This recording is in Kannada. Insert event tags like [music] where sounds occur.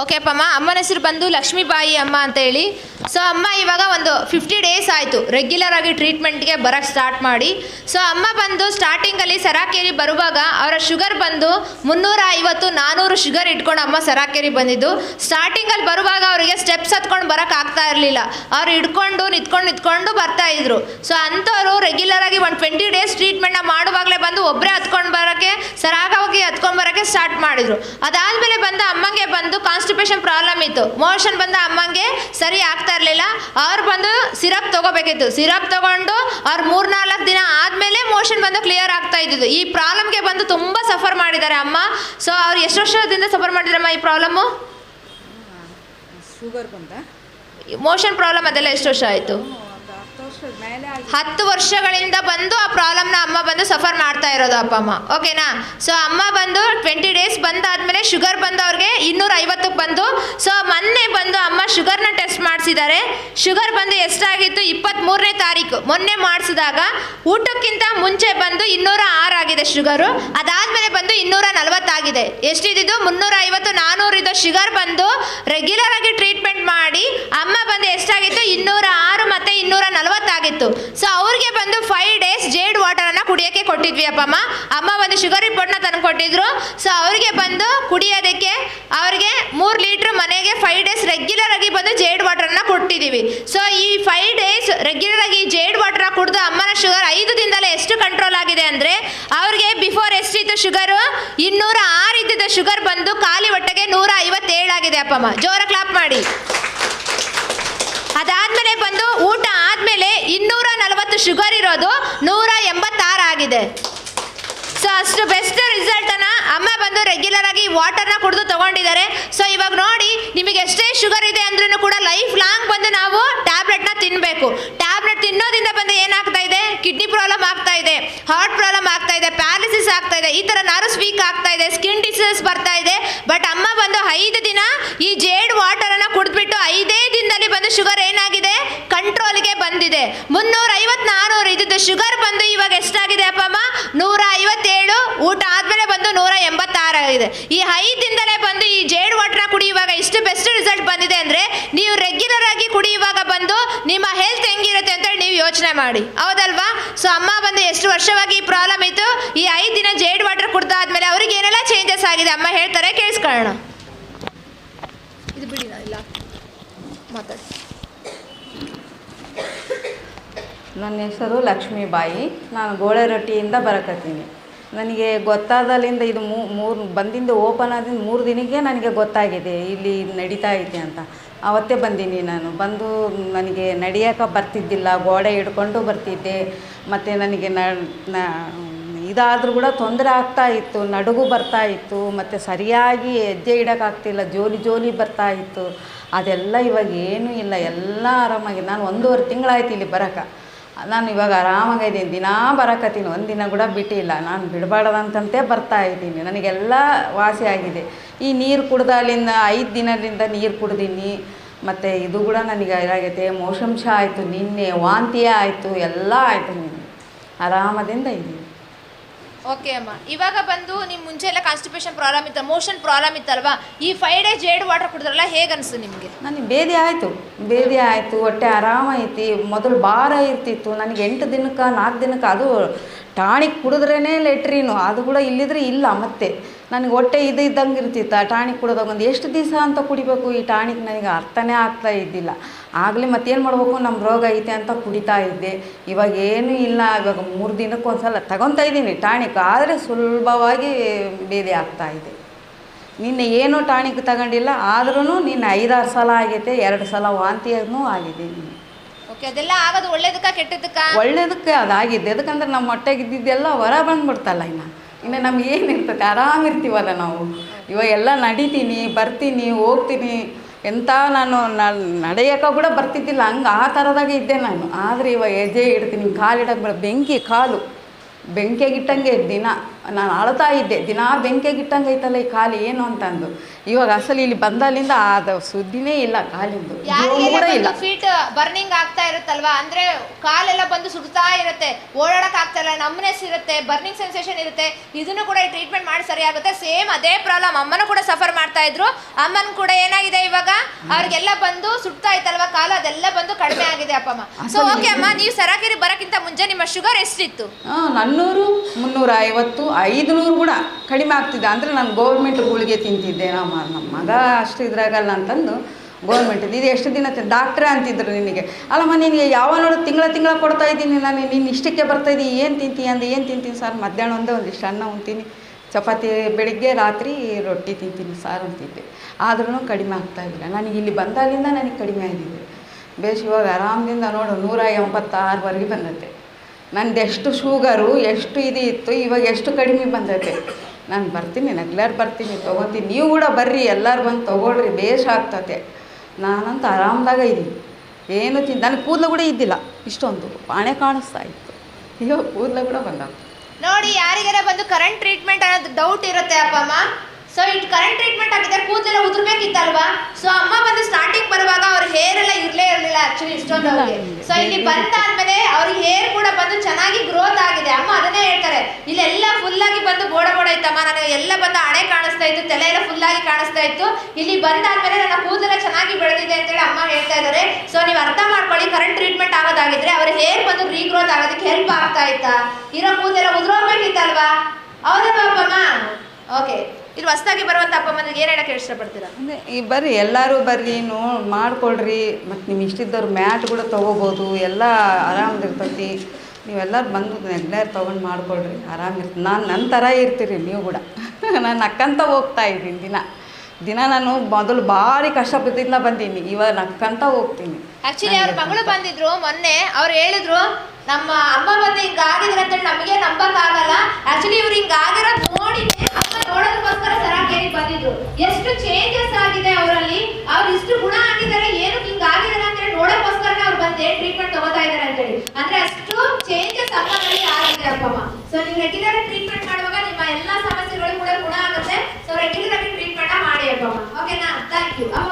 ಓಕೆ ಅಪ್ಪಮ್ಮ ಅಮ್ಮನ ಹೆಸರು ಬಂದು ಲಕ್ಷ್ಮೀಬಾಯಿ ಅಮ್ಮ ಅಂತ ಹೇಳಿ. ಸೊ ಅಮ್ಮ ಇವಾಗ ಒಂದು ಫಿಫ್ಟಿ ಡೇಸ್ ಆಯಿತು. ರೆಗ್ಯುಲರ್ ಆಗಿ ಟ್ರೀಟ್ಮೆಂಟ್ಗೆ ಬರೋಕ್ಕೆ ಸ್ಟಾರ್ಟ್ ಮಾಡಿ. ಸೊ ಅಮ್ಮ ಬಂದು ಸ್ಟಾರ್ಟಿಂಗಲ್ಲಿ ಸರಾಕೇರಿ ಬರುವಾಗ ಅವರ ಶುಗರ್ ಬಂದು ಮುನ್ನೂರ ಐವತ್ತು ನಾನ್ನೂರು ಶುಗರ್ ಇಟ್ಕೊಂಡು ಅಮ್ಮ ಸರಾಕೇರಿ ಬಂದಿದ್ದು. ಸ್ಟಾರ್ಟಿಂಗಲ್ಲಿ ಬರುವಾಗ ಅವರಿಗೆ ಸ್ಟೆಪ್ಸ್ ಹತ್ಕೊಂಡು ಬರೋಕ್ಕೆ ಆಗ್ತಾ ಇರಲಿಲ್ಲ. ಅವ್ರು ಹಿಡ್ಕೊಂಡು, ನಿಂತ್ಕೊಂಡು ನಿಂತ್ಕೊಂಡು ಬರ್ತಾ ಇದ್ರು. ಸೊ ಅಂಥವ್ರು ರೆಗ್ಯುಲರ್ ಆಗಿ ಒಂದು ಟ್ವೆಂಟಿ ಡೇಸ್ ಟ್ರೀಟ್ಮೆಂಟ್ನ ಮಾಡುವಾಗಲೇ ಬಂದು ಒಬ್ಬರೇ ಹತ್ಕೊಂಡು ಬರೋಕ್ಕೆ ಬರೋಕ್ಕೆ ಸ್ಟಾರ್ಟ್ ಮಾಡಿದ್ರು. ಅದಾದ್ಮೇಲೆ ಬಂದ ಅಮ್ಮಂಗೆ ಬಂದು ಕಾನ್ಸ್ಟಿಪೇಷನ್ ಪ್ರಾಬ್ಲಮ್ ಇತ್ತು. ಮೋಷನ್ ಬಂದ ಅಮ್ಮಂಗೆ ಸರಿ ಆಗ್ತಾ ಇರಲಿಲ್ಲ. ಅವ್ರು ಬಂದು ಸಿರಪ್ ತಗೋಬೇಕಿತ್ತು. ಸಿರಪ್ ತಗೊಂಡು ಅವ್ರು ಮೂರ್ನಾಲ್ಕು ದಿನ ಆದಮೇಲೆ ಮೋಷನ್ ಬಂದು ಕ್ಲಿಯರ್ ಆಗ್ತಾ ಇದ್ದಿದ್ದು. ಈ ಪ್ರಾಬ್ಲಮ್ಗೆ ಬಂದು ತುಂಬ ಸಫರ್ ಮಾಡಿದ್ದಾರೆ ಅಮ್ಮ. ಸೊ ಅವ್ರು ಎಷ್ಟು ವರ್ಷದಿಂದ ಸಫರ್ ಮಾಡಿದ್ರಮ್ಮ ಈ ಪ್ರಾಬ್ಲಮ್ಮು ಶುಗರ್ ಬಂದ? ಮೋಷನ್ ಪ್ರಾಬ್ಲಮ್ ಅದೆಲ್ಲ ಎಷ್ಟು ವರ್ಷ ಆಯಿತು? ಹತ್ತು ವರ್ಷಗಳಿಂದ ಬಂದು ಆ ಪ್ರಾಬ್ಲಮ್ನ ಅಮ್ಮ ಬಂದು ಸಫರ್ ಮಾಡ್ತಾ ಇರೋದು ಅಪ್ಪ ಅಮ್ಮ. ಓಕೆನಾ? ಸೊ ಅಮ್ಮ ಬಂದು ಟ್ವೆಂಟಿ ಡೇಸ್ ಬಂದಾದ್ಮೇಲೆ ಶುಗರ್ ಬಂದು ಅವ್ರಿಗೆ ಇನ್ನೂರ ಬಂದು ಸೊ ಮೊನ್ನೆ ಬಂದು ಅಮ್ಮ ಶುಗರ್ನ ಟೆಸ್ಟ್ ಮಾಡಿಸಿದ್ದಾರೆ. ಶುಗರ್ ಬಂದು ಎಷ್ಟಾಗಿತ್ತು? ಇಪ್ಪತ್ತ್ಮೂರನೇ ತಾರೀಕು. ಮೊನ್ನೆ ಮಾಡಿಸಿದಾಗ ಊಟಕ್ಕಿಂತ ಮುಂಚೆ ಬಂದು ಇನ್ನೂರ ಆರು ಆಗಿದೆ ಶುಗರು ಅದಾದಮೇಲೆ ಬಂದು ಇನ್ನೂರ ನಲವತ್ತಾಗಿದೆ ಎಷ್ಟಿದ್ದು ಮುನ್ನೂರ ಐವತ್ತು ನಾನ್ನೂರಿದ್ದು ಶುಗರ್ ಬಂದು ರೆಗ್ಯುಲರ್ ಆಗಿ ಟ್ರೀಟ್ಮೆಂಟ್ ಮಾಡಿ, ಅಮ್ಮ ಬಂದು ಎಷ್ಟಾಗಿತ್ತು? ಇನ್ನೂರ ಆರು ಮತ್ತು ಇನ್ನೂರ ನಲವತ್ತಾಗಿತ್ತು ಸೊ ಅವ್ರಿಗೆ ಬಂದು ಫೈವ್ ಡೇಸ್ ಜೇಡ್ ವಾಟರ್ ಅನ್ನ ಕುಡಿಯೋಕೆ ಕೊಟ್ಟಿದ್ವಿ ಅಪ್ಪಮ್ಮ. ಅಮ್ಮ ಒಂದು ಶುಗರ್ ರಿಪೋರ್ಟ್ನ ತಂದು ಕೊಟ್ಟಿದ್ರು. ಸೊ ಅವರಿಗೆ ಬಂದು ಕುಡಿಯೋದಕ್ಕೆ ಅವ್ರಿಗೆ ಮೂರು ಲೀಟ್ರ್ ಮನೆಗೆ ಫೈವ್ ಡೇಸ್ ರೆಗ್ಯುಲರ್ ಆಗಿ ಬಂದು ಜೇಡ್ ವಾಟರ್ ಅನ್ನ ಕೊಟ್ಟಿದ್ದೀವಿ ಸೊ ಈ ಫೈವ್ ಡೇಸ್ ರೆಗ್ಯುಲರ್ ಆಗಿ ಜೇಡ್ ವಾಟರ್ ಕುಡಿದು ಅಮ್ಮನ ಶುಗರ್ ಐದು ದಿನದಲ್ಲೇ ಎಷ್ಟು ಕಂಟ್ರೋಲ್ ಆಗಿದೆ ಅಂದ್ರೆ, ಅವ್ರಿಗೆ ಬಿಫೋರ್ ಎಷ್ಟಿತ್ತು ಶುಗರು ಇನ್ನೂರ ಆರು ಇದ್ದಿದ್ದ ಶುಗರ್ ಬಂದು ಖಾಲಿ ಹೊಟ್ಟೆಗೆ ನೂರ ಐವತ್ತೇಳು ಆಗಿದೆ ಅಪ್ಪಮ್ಮ. ಜೋರ ಕ್ಲಾಪ್ ಮಾಡಿ. ಅದಾದ್ಮೇಲೆ ಬಂದು ನಲವತ್ತು ಶುಗರ್ ಇರೋದು ನೂರ ಎಂಬತ್ತಾರು ಆಗಿದೆ. ಸೊ ಅಷ್ಟು ಬೆಸ್ಟ್ ರಿಸಲ್ಟ್ ಅನ್ನ ಅಮ್ಮ ಬಂದು ರೆಗ್ಯುಲರ್ ಆಗಿ ವಾಟರ್ನ ಕುಡಿದು ತಗೊಂಡಿದ್ದಾರೆ. ಸೊ ಇವಾಗ ನೋಡಿ ನಿಮಗೆ ಎಷ್ಟೇ ಶುಗರ್ ಇದೆ ಅಂದ್ರೂ ಕೂಡ ಲೈಫ್ ಲಾಂಗ್ ಬಂದು ನಾವು ಟ್ಯಾಬ್ಲೆಟ್ನ ತಿನ್ನಬೇಕು ಟ್ಯಾಬ್ಲೆಟ್ ತಿನ್ನೋದ್ರಿಂದ ಬಂದು ಏನಾಗ್ತಾ ಇದೆ? ಕಿಡ್ನಿ ಪ್ರಾಬ್ಲಮ್ ಆಗ್ತಾ ಇದೆ ಹಾರ್ಟ್ ಪ್ರಾಬ್ಲಮ್ ಆಗ್ತಾ ಇದೆ ಪ್ಯಾಲಿಸಿಸ್ ಆಗ್ತಾ ಇದೆ, ಈ ಥರ ನರ್ವ್ಸ್ ವೀಕ್ ಆಗ್ತಾ ಇದೆ ಸ್ಕಿನ್ ಡಿಸೀಸ್ ಬರ್ತಾ ಇದೆ. ಬಟ್ ಅಮ್ಮ ಬಂದು ಐದು ದಿನ ಈ ಜೇಡ್ ವಾಟರನ್ನು ಕುಡಿದ್ಬಿಟ್ಟು ಐದೇ ದಿನದಲ್ಲಿ ಬಂದು ಶುಗರ್ ಏನಾಗಿದೆ? ಕಂಟ್ರೋಲ್ಗೆ ಬಂದಿದೆ. ಮುನ್ನೂರ ಐವತ್ ನಾನೂರು ಇದ್ದಿದ್ದು ಶುಗರ್ ಬಂದು ಇವಾಗ ಎಷ್ಟಾಗಿದೆ ಅಪ್ಪಮ್ಮ? ನೂರ ಐವತ್ತೇಳು ಊಟ ಆದ್ಮೇಲೆ ಬಂದು ನೂರ ಎಂಬತ್ತಾರು ಆಗಿದೆ. ಈ ಐದಿಂದಲೇ ಬಂದು ಈ ಜೇಡ್ ವಾಟರ್ನ ಕುಡಿಯುವಾಗ ಇಷ್ಟು ಬೆಸ್ಟ್ ರಿಸಲ್ಟ್ ಬಂದಿದೆ ಅಂದ್ರೆ ನೀವು ರೆಗ್ಯುಲರ್ ಆಗಿ ಕುಡಿಯುವಾಗ ಬಂದು ನಿಮ್ಮ ಹೆಲ್ತ್ ಹೆಂಗಿರುತ್ತೆ ಅಂತೇಳಿ ನೀವು ಯೋಚನೆ ಮಾಡಿ. ಹೌದಲ್ವಾ? ಸೊ ಅಮ್ಮ ಬಂದು ಎಷ್ಟು ವರ್ಷವಾಗಿ ಈ ಪ್ರಾಬ್ಲಮ್ ಇತ್ತು? ಈ ಐದು ದಿನ ಜೇಡ್ ವಾಟರ್ ಕುಡ್ದಾದ್ಮೇಲೆ ಅವ್ರಿಗೆ ಏನೆಲ್ಲ ಚೇಂಜಸ್ ಆಗಿದೆ? ಅಮ್ಮ ಹೇಳ್ತಾರೆ, ಕೇಳಿಸ್ಕೊಳ್ಳೋಣ. ಇದು ಬಿಡಿ, ಇಲ್ಲ. ಮಾತಾಡಿ. ನನ್ನ ಹೆಸರು ಲಕ್ಷ್ಮೀಬಾಯಿ. ನಾನು ಗೋಳೆ ರೊಟ್ಟಿಯಿಂದ ಬರಕತ್ತೀನಿ. ನನಗೆ ಗೊತ್ತಾದಲ್ಲಿಂದ ಇದು ಮೂರು, ಬಂದಿಂದ ಓಪನ್ ಆದಿಂದ ಮೂರು ದಿನಕ್ಕೆ ನನಗೆ ಗೊತ್ತಾಗಿದೆ. ಇಲ್ಲಿ ನಡೀತಾ ಐತೆ ಅಂತ. ಅವತ್ತೇ ಬಂದೀನಿ ನಾನು. ಬಂದು ನನಗೆ ನಡೆಯೋಕೆ ಬರ್ತಿದ್ದಿಲ್ಲ. ಗೋಡೆ ಹಿಡ್ಕೊಂಡು ಬರ್ತಿದ್ದೆ. ಮತ್ತು ನನಗೆ ನ ಇದಾದರೂ ಕೂಡ ತೊಂದರೆ ಆಗ್ತಾ ಇತ್ತು. ನಡುಗು ಬರ್ತಾ ಇತ್ತು. ಮತ್ತು ಸರಿಯಾಗಿ ಹೆಜ್ಜೆ ಇಡೋಕ್ಕಾಗ್ತಿಲ್ಲ ಜೋಲಿ ಜೋಲಿ ಬರ್ತಾ ಇತ್ತು. ಅದೆಲ್ಲ ಇವಾಗ ಏನೂ ಇಲ್ಲ, ಎಲ್ಲ ಆರಾಮಾಗಿ. ನಾನು ಒಂದೂವರೆ ತಿಂಗಳಾಯ್ತು ಇಲ್ಲಿ ಬರೋಕೆ. ನಾನು ಇವಾಗ ಆರಾಮಾಗಿದ್ದೀನಿ ದಿನಾ ಬರಕತ್ತೀನಿ ದಿನ ಕೂಡ ಬಿಟ್ಟಿಲ್ಲ. ನಾನು ಬಿಡಬಾರ್ದಂತಂತೆ ಬರ್ತಾ ಇದ್ದೀನಿ. ನನಗೆಲ್ಲ ವಾಸಿ ಆಗಿದೆ. ಈ ನೀರು ಕುಡ್ದ ಅಲ್ಲಿಂದ ಐದು ದಿನದಿಂದ ನೀರು ಕುಡ್ದೀನಿ. ಮತ್ತು ಇದು ಕೂಡ ನನಗೆ ಇದಾಗೈತೆ. ಮೋಷಂಶ ಆಯಿತು ನಿನ್ನೆ, ವಾಂತಿಯೇ ಆಯಿತು, ಎಲ್ಲ ಆಯಿತು ನಿನ್ನೆ. ಆರಾಮದಿಂದ ಇದ್ದೀನಿ. ಓಕೆ ಅಮ್ಮ. ಇವಾಗ ಬಂದು ನಿಮ್ಮ ಮುಂಚೆ ಎಲ್ಲ ಕಾನ್ಸ್ಟಿಪೇಷನ್ ಪ್ರಾಬ್ಲಮ್ ಇತ್ತು ಮೋಷನ್ ಪ್ರಾಬ್ಲಮ್ ಇತ್ತಲ್ವಾ? ಈ ಫೈವ್ ಡೇಸ್ ಜೇಡ್ ವಾಟರ್ ಕುಡಿದ್ರಲ್ಲ, ಹೇಗೆ ಅನಿಸ್ತು ನಿಮಗೆ? ನನಗೆ ಬೇದಿ ಆಯಿತು ಬೇದಿ ಆಯಿತು, ಹೊಟ್ಟೆ ಆರಾಮೈತಿ ಮೊದಲು ಭಾರ ಇರ್ತಿತ್ತು, ನನಗೆ ಎಂಟು ದಿನಕ್ಕೆ ನಾಲ್ಕು ದಿನಕ್ಕೆ, ಅದು ಟಾಣಿಕ್ ಕುಡಿದ್ರೇ ಲೆಟ್ರಿನು, ಅದು ಕೂಡ ಇಲ್ಲಿದ್ರೆ ಇಲ್ಲ ಮತ್ತೆ. ನನಗೆ ಹೊಟ್ಟೆ ಇದು ಇದ್ದಂಗೆ ಇರ್ತಿತ್ತು. ಆ ಟಾಣಿಕ್ ಕುಡಿದಾಗ ಒಂದು ಎಷ್ಟು ದಿವಸ ಅಂತ ಕುಡಿಬೇಕು? ಈ ಟಾಣಿಕ್ ನನಗೆ ಅರ್ಥನೇ ಆಗ್ತಾ ಇದ್ದಿಲ್ಲ. ಆಗಲೇ ಮತ್ತೇನು ಮಾಡಬೇಕು? ನಮ್ಮ ರೋಗ ಐತೆ ಅಂತ ಕುಡಿತಾ ಇದ್ದೆ. ಇವಾಗ ಏನೂ ಇಲ್ಲ. ಇವಾಗ ಮೂರು ದಿನಕ್ಕೆ ಒಂದು ಸಲ ತಗೊತಾ ಇದ್ದೀನಿ ಟಾಣಿಕ್. ಆದರೆ ಸುಲಭವಾಗಿ ಬೇದಿ ಆಗ್ತಾ ಇದೆ. ನಿನ್ನೆ ಏನೂ ಟಾಣಿಕ್ ತಗೊಂಡಿಲ್ಲ. ಆದ್ರೂ ನಿನ್ನೆ ಐದಾರು ಸಲ ಆಗೈತೆ. ಎರಡು ಸಲ ವಾಂತಿಯೂ ಆಗಿದೆ ಓಕೆ ಅದೆಲ್ಲ ಆಗೋದು ಒಳ್ಳೇದಕ್ಕ ಕೆಟ್ಟದಕ್ಕ ಒಳ್ಳೇದಕ್ಕೆ ಅದಾಗಿದೆ ಅದಕ್ಕಂದ್ರೆ ನಮ್ಮ ಹೊಟ್ಟೆಗೆ ಇದ್ದಿದ್ದೆಲ್ಲ ಹೊರ ಬಂದ್ಬಿಡ್ತಲ್ಲ ಇನ್ನು. ಇನ್ನು ನಮ್ಗೆ ಏನು ಇರ್ತೈತೆ ಆರಾಮಿರ್ತೀವಲ್ಲ ನಾವು. ಇವಾಗ ಎಲ್ಲ ನಡಿತೀನಿ, ಬರ್ತೀನಿ, ಹೋಗ್ತೀನಿ. ಎಂಥ ನಾನು ನಡೆಯೋಕೆ ಕೂಡ ಬರ್ತಿದ್ದಿಲ್ಲ. ಹಂಗೆ ಆ ಥರದಾಗೆ ಇದ್ದೆ ನಾನು. ಆದರೆ ಇವಾಗ ಹೆಜ್ಜೆ ಇಡ್ತೀನಿ ಕಾಲಿಡಕ್ಕೆ ಬೆಂಕಿ, ಕಾಲು. ಬೆಂಕಿಗಿಟ್ಟಂಗೆ ದಿನ ನಾನು ಅಳ್ತಾ ಇದ್ದೆ. ದಿನ ಬೆಂಕಿಗಿಟ್ಟಂಗೆ ಐತಲ್ಲ ಈ ಕಾಲು ಏನು ಅಂತಂದು. ಇವಾಗ ಅಸಲು ಇಲ್ಲಿ ಬಂದಲ್ಲಿಂದ ಆದ ಸುದ್ದಿನೇ ಇಲ್ಲ ಕಾಲಿಂದು ಕೂಡ ಇಲ್ಲ. ಫೀಟ್ ಬರ್ನಿಂಗ್ ಆಗ್ತಾ ಇರುತ್ತಲ್ವಾ? ಅಂದ್ರೆ ಕಾಲೆಲ್ಲ ಬಂದು ಸುಡ್ತಾ ಇರುತ್ತೆ. ಓಡಾಡಕ್ ಆಗ್ತಾ ಇಲ್ಲ. ನಮ್ನೆಸ್ ಇರುತ್ತೆ. ಬರ್ನಿಂಗ್ ಸೆನ್ಸೇಷನ್ ಇರುತ್ತೆ. ಇದನ್ನು ಕೂಡ ಈ ಟ್ರೀಟ್ಮೆಂಟ್ ಮಾಡಿ ಸರಿ ಆಗುತ್ತೆ ಸೇಮ್ ಅದೇ ಪ್ರಾಬ್ಲಮ್ ಅಮ್ಮನೂ ಕೂಡ ಸಫರ್ ಮಾಡ್ತಾ ಇದ್ರು. ಅಮ್ಮನ್ ಕೂಡ ಏನಾಗಿದೆ ಇವಾಗ? ಅವ್ರಿಗೆಲ್ಲ ಬಂದು ಸುಡ್ತಾ ಇತ್ತಲ್ವಾ? ಕಾಲು ಅದೆಲ್ಲ ಬಂದು ಕಡಿಮೆ ಆಗಿದೆ ಅಪ್ಪಮ್ಮ. ಸೊ ಓಕೆ ಅಮ್ಮ ನೀವು ಸರಾಗಿರಿ ಬರಕ್ಕಿಂತ ಮುಂಚೆ ನಿಮ್ಮ ಶುಗರ್ ಎಷ್ಟಿತ್ತು? ಹಾಂ ನನ್ನೂರು ಮುನ್ನೂರ ಐವತ್ತು ಐದು ನೂರು ಕೂಡ ಕಡಿಮೆ ಆಗ್ತಿದೆ. ಅಂದರೆ ನಾನು ಗೌರ್ಮೆಂಟ್ ಗುಳಿಗೆ ತಿಂತಿದ್ದೆ. ನಮ್ಮ ನಮ್ಮ ಮಗ ಅಷ್ಟು ಇದ್ರಾಗಲ್ಲ ಅಂತಂದು ಗೌರ್ಮೆಂಟ್ ಇದು ಎಷ್ಟು ದಿನ ಡಾಕ್ಟ್ರೇ ಅಂತಿದ್ರು ನಿನಗೆ. ಅಲ್ಲಮ್ಮ ನಿನಗೆ ಯಾವ ನೋಡು ತಿಂಗಳ ತಿಂಗಳ ಕೊಡ್ತಾ ಇದ್ದೀನಿ ನಾನು. ನೀನು ಇಷ್ಟಕ್ಕೆ ಬರ್ತಾ ಇದ್ದೀನಿ ಏನು ತಿಂತೀನಿ ಅಂದೆ, ಏನು ತಿಂತೀನಿ ಸರ್? ಮಧ್ಯಾಹ್ನ ಒಂದೇ ಒಂದಿಷ್ಟು ಅನ್ನ ಉಣ್ತೀನಿ ಚಪಾತಿ ಬೆಳಿಗ್ಗೆ, ರಾತ್ರಿ ರೊಟ್ಟಿ ತಿಂತೀನಿ ಸಾರು ಅಂತಿದ್ದೆ. ಆದ್ರೂ ಕಡಿಮೆ ಆಗ್ತಾ ಇದ್ದಿಲ್ಲ. ನನಗೆ ಇಲ್ಲಿ ಬಂದಾಗಿಂದ ನನಗೆ ಕಡಿಮೆ ಆಗಿದೆ. ಬೇಸ್ ಇವಾಗ ಆರಾಮದಿಂದ ನೋಡು, ನೂರ ಎಂಬತ್ತಾರವರೆಗೆ ಬಂದೈತೆ ನಂದು ಎಷ್ಟು ಶುಗರು, ಎಷ್ಟು ಇದು ಇತ್ತು, ಇವಾಗ ಎಷ್ಟು ಕಡಿಮೆ ಬಂದೈತೆ. ನಾನು ಬರ್ತೀನಿ, ನಗ್ಲಾರು ಬರ್ತೀನಿ, ತೊಗೊತೀನಿ. ನೀವು ಕೂಡ ಬರ್ರಿ, ಎಲ್ಲರೂ ಬಂದು ತೊಗೊಳ್ರಿ, ಬೇಷ್ ಆಗ್ತತೆ. ನಾನಂತೂ ಆರಾಮದಾಗ ಇದ್ದೀನಿ. ಏನು ತಿಂತ ನನಗೆ ಕೂದಲು ಕೂಡ ಇದ್ದಿಲ್ಲ. ಇಷ್ಟೊಂದು ಪಾಣೆ ಕಾಣಿಸ್ತಾ ಇತ್ತು. ಇವಾಗ ಕೂದಲು ಕೂಡ ಬಂದಾಗ ನೋಡಿ, ಯಾರಿಗಾರ ಬಂದು ಕರೆಂಟ್ ಟ್ರೀಟ್ಮೆಂಟ್ ಅನ್ನೋದು ಡೌಟ್ ಇರುತ್ತೆ ಅಪ್ಪ ಅಮ್ಮ. ಸೊ ಇಟ್ ಕರೆಂಟ್ ಟ್ರೀಟ್ಮೆಂಟ್ ಆಗಿದ್ರೆ ಕೂದಲೆಲ್ಲ ಉದುರ್ಬೇಕಿತ್ತಲ್ವಾ? ಸೊ ಅಮ್ಮ ಬಂದು ಸ್ಟಾರ್ಟಿಂಗ್ ಬರುವಾಗ ಅವ್ರ ಹೇರ್ ಎಲ್ಲ ಇರ್ಲೇ ಇರಲಿಲ್ಲ ಆಕ್ಚುಲಿ ಇಷ್ಟೊಂದು ಅವ್ರಿಗೆ. ಸೊ ಇಲ್ಲಿ ಬಂದಾದ್ಮೇಲೆ ಅವ್ರಿಗೆ ಹೇರ್ ಕೂಡ ಬಂದು ಚೆನ್ನಾಗಿ ಗ್ರೋತ್ ಆಗಿದೆ. ಅಮ್ಮ ಅದನ್ನೇ ಹೇಳ್ತಾರೆ. ಇಲ್ಲೆಲ್ಲ ಫುಲ್ ಆಗಿ ಬಂದು ಬೋಡ ಬೋಡ ಇತ್ತಮ್ಮ, ನನಗೆ ಎಲ್ಲ ಬಂದು ಹಣೆ ಕಾಣಿಸ್ತಾ ಇತ್ತು, ತಲೆ ಎಲ್ಲ ಫುಲ್ ಆಗಿ ಕಾಣಿಸ್ತಾ ಇತ್ತು. ಇಲ್ಲಿ ಬಂದಾದ್ಮೇಲೆ ನನ್ನ ಕೂದಲ ಚೆನ್ನಾಗಿ ಬೆಳೆದಿದೆ ಅಂತೇಳಿ ಅಮ್ಮ ಹೇಳ್ತಾ ಇದ್ದಾರೆ. ಸೊ ನೀವು ಅರ್ಥ ಮಾಡ್ಕೊಳ್ಳಿ ಕರೆಂಟ್ ಟ್ರೀಟ್ಮೆಂಟ್ ಆಗೋದಾಗಿದ್ರೆ ಅವ್ರ ಹೇರ್ ಬಂದು ರೀಗ್ರೋತ್ ಆಗೋದಕ್ಕೆ ಹೆಲ್ಪ್ ಆಗ್ತಾ ಇತ್ತಾ? ಇರೋ ಕೂದಲೆಲ್ಲ ಉದುರೋಗ್ಬೇಕಿತ್ತಲ್ವಾ? ಹೌದಾ ಪಾಪಮ್ಮ ಓಕೆ ಇಲ್ಲಿ ಹೊಸದಾಗಿ ಬರುವಂತ ಅಪ್ಪ ಅಮ್ಮನಿಗೆ ಏನು ಹೇಳಕ್ಕೆ ಇಷ್ಟಪಡ್ತೀರಾ? ಅದೇ ಈ ಬರ್ರಿ ಎಲ್ಲರೂ ಬರ್ರಿ ನೋ ಮಾಡ್ಕೊಳ್ರಿ ಮತ್ತು ನಿಮ್ಮ ಇಷ್ಟಿದ್ದವ್ರು ಮ್ಯಾಟ್ ಕೂಡ ತೊಗೋಬೋದು ಎಲ್ಲ ಆರಾಮದಿರ್ತೈತಿ ನೀವೆಲ್ಲರೂ ಬಂದು ಎಲ್ಲಾರು ತೊಗೊಂಡು ಮಾಡ್ಕೊಳ್ರಿ ಇರ್ತೀನಿ ನಾನು ನನ್ನ ಥರ ಇರ್ತೀರಿ ನೀವು ಕೂಡ. [laughs] ನಾನು ನಕ್ಕಂತ ಹೋಗ್ತಾ ಇದ್ದೀನಿ ದಿನ. ದಿನ ನಾನು ಮೊದಲು ಭಾರಿ ಕಷ್ಟಪಟ್ಟಿಂದ ಬಂದೀನಿ ಇವಾಗ ನಕ್ಕಂತ ಹೋಗ್ತೀನಿ. ಆಕ್ಚುಲಿ ಅವ್ರ ಮಗಳು ಬಂದಿದ್ರು ಮೊನ್ನೆ ಅವ್ರು ಹೇಳಿದ್ರು ನಮ್ಮ ಅಮ್ಮ ಬಂದು ಹಿಂಗಾಗಿದ್ರೆ ಅಂತೇಳಿ ಅಂತ ನಮಗೆ ನಂಬಕ್ಕಾಗಲ್ಲ ಆಕ್ಚುಲಿ ಇವ್ರು ಹಿಂಗಾಗಿರೋದು ನೋಡಿ ಬಂದಿದ್ರು ಎಷ್ಟು ಚೇಂಜಸ್ ಆಗಿದೆ ಅವರಲ್ಲಿ? ಅವ್ರು ಇಷ್ಟು ಗುಣ ಆಗಿದ್ದಾರೆ ಏನು ಹಿಂಗ್ ಆಗಿದ್ದಾರೆ ಅಂದ್ರೆ ನೋಡೋಕ್ಕೋಸ್ಕರ ಅವ್ರು ಬಂದೆ ಟ್ರೀಟ್ಮೆಂಟ್ ತಗೋತಾ ಇದ್ದಾರೆ ಅಂತ ಹೇಳಿ ಅಂದ್ರೆ ಅಷ್ಟು ಚೇಂಜಸ್ ಅಪ್ಪನಲ್ಲಿ ಆಗಿದೆ ಅಪ್ಪಮ್ಮ. ಸೊ ನೀವು ರೆಗ್ಯುಲರ್ ಟ್ರೀಟ್ಮೆಂಟ್ ಮಾಡುವಾಗ ನಿಮ್ಮ ಎಲ್ಲಾ ಸಮಸ್ಯೆಗಳು ಕೂಡ ಗುಣ ಆಗುತ್ತೆ. ಸೊ ರೆಗ್ಯುಲರ್ ಆಗಿ ಟ್ರೀಟ್ಮೆಂಟ್ ಮಾಡಿ ಅಪ್ಪಮ್ಮ. ಓಕೆನಾ ಥ್ಯಾಂಕ್ ಯು ಅಮ್ಮ